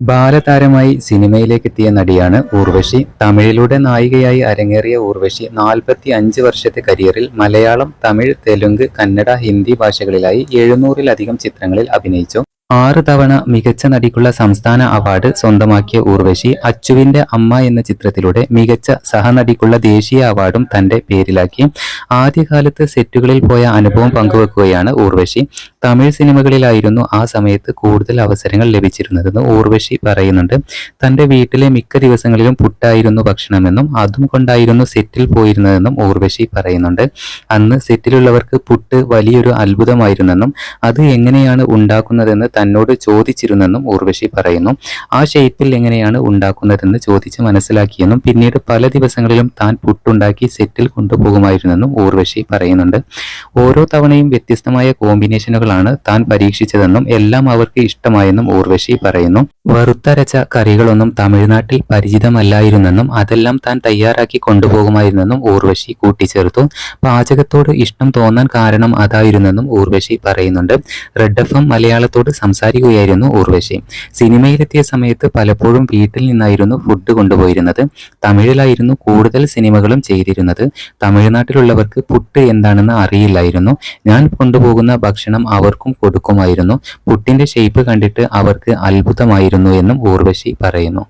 ബാലതാരമായി സിനിമയിലേക്കെത്തിയ നടിയാണ് ഊർവശി. തമിഴിലൂടെ നായികയായി അരങ്ങേറിയ ഊർവശി നാൽപ്പത്തി അഞ്ച് വർഷത്തെ കരിയറിൽ മലയാളം തമിഴ് തെലുങ്ക് കന്നഡ ഹിന്ദി ഭാഷകളിലായി എഴുന്നൂറിലധികം ചിത്രങ്ങളിൽ അഭിനയിച്ചു. ആറ് തവണ മികച്ച നടിക്കുള്ള സംസ്ഥാന അവാർഡ് സ്വന്തമാക്കിയ ഊർവശി അച്ചുവിന്റെ അമ്മ എന്ന ചിത്രത്തിലൂടെ മികച്ച സഹനടിക്കുള്ള ദേശീയ അവാർഡും തന്റെ പേരിലാക്കി. ആദ്യകാലത്ത് സെറ്റുകളിൽ പോയ അനുഭവം പങ്കുവെക്കുകയാണ് ഊർവശി. തമിഴ് സിനിമകളിലായിരുന്നു ആ സമയത്ത് കൂടുതൽ അവസരങ്ങൾ ലഭിച്ചിരുന്നതെന്ന് ഊർവശി പറയുന്നുണ്ട്. തന്റെ വീട്ടിലെ മിക്ക ദിവസങ്ങളിലും പുട്ടായിരുന്നു ഭക്ഷണമെന്നും അതും കൊണ്ടായിരുന്നു സെറ്റിൽ പോയിരുന്നതെന്നും ഊർവശി പറയുന്നുണ്ട്. അന്ന് സെറ്റിലുള്ളവർക്ക് പുട്ട് വലിയൊരു അത്ഭുതമായിരുന്നെന്നും അത് എങ്ങനെയാണ് ഉണ്ടാക്കുന്നതെന്ന് തന്നോട് ചോദിച്ചിരുന്നെന്നും ഊർവശി പറയുന്നു. ആ ഷേപ്പിൽ എങ്ങനെയാണ് ഉണ്ടാക്കുന്നതെന്ന് ചോദിച്ച് മനസ്സിലാക്കിയെന്നും പിന്നീട് പല ദിവസങ്ങളിലും താൻ പുട്ടുണ്ടാക്കി സെറ്റിൽ കൊണ്ടുപോകുമായിരുന്നെന്നും ഊർവശി പറയുന്നുണ്ട്. ഓരോ തവണയും വ്യത്യസ്തമായ കോമ്പിനേഷനുകളാണ് താൻ പരീക്ഷിച്ചതെന്നും എല്ലാം അവർക്ക് ഇഷ്ടമായെന്നും ഊർവശി പറയുന്നു. വറുത്തരച്ച കറികളൊന്നും തമിഴ്നാട്ടിൽ പരിചിതമല്ലായിരുന്നെന്നും അതെല്ലാം താൻ തയ്യാറാക്കി കൊണ്ടുപോകുമായിരുന്നെന്നും ഊർവശി കൂട്ടിച്ചേർത്തു. പാചകത്തോട് ഇഷ്ടം തോന്നാൻ കാരണം അതായിരുന്നെന്നും ഊർവശി പറയുന്നുണ്ട്. റെഡ് എഫ് മലയാളത്തോട് സംസാരിക്കുകയായിരുന്നു ഊർവശി സിനിമയിലെത്തിയ സമയത്ത് പലപ്പോഴും വീട്ടിൽ നിന്നായിരുന്നു ഫുഡ് കൊണ്ടുപോയിരുന്നത്. തമിഴിലായിരുന്നു കൂടുതൽ സിനിമകളും ചെയ്തിരുന്നത്. തമിഴ്നാട്ടിലുള്ളവർക്ക് പുട്ട് എന്താണെന്ന് അറിയില്ലായിരുന്നു. ഞാൻ കൊണ്ടുപോകുന്ന ഭക്ഷണം അവർക്കും കൊടുക്കുമായിരുന്നു. പുട്ടിന്റെ ഷേപ്പ് കണ്ടിട്ട് അവർക്ക് അത്ഭുതമായിരുന്നു എന്നും ഊർവശി പറയുന്നു.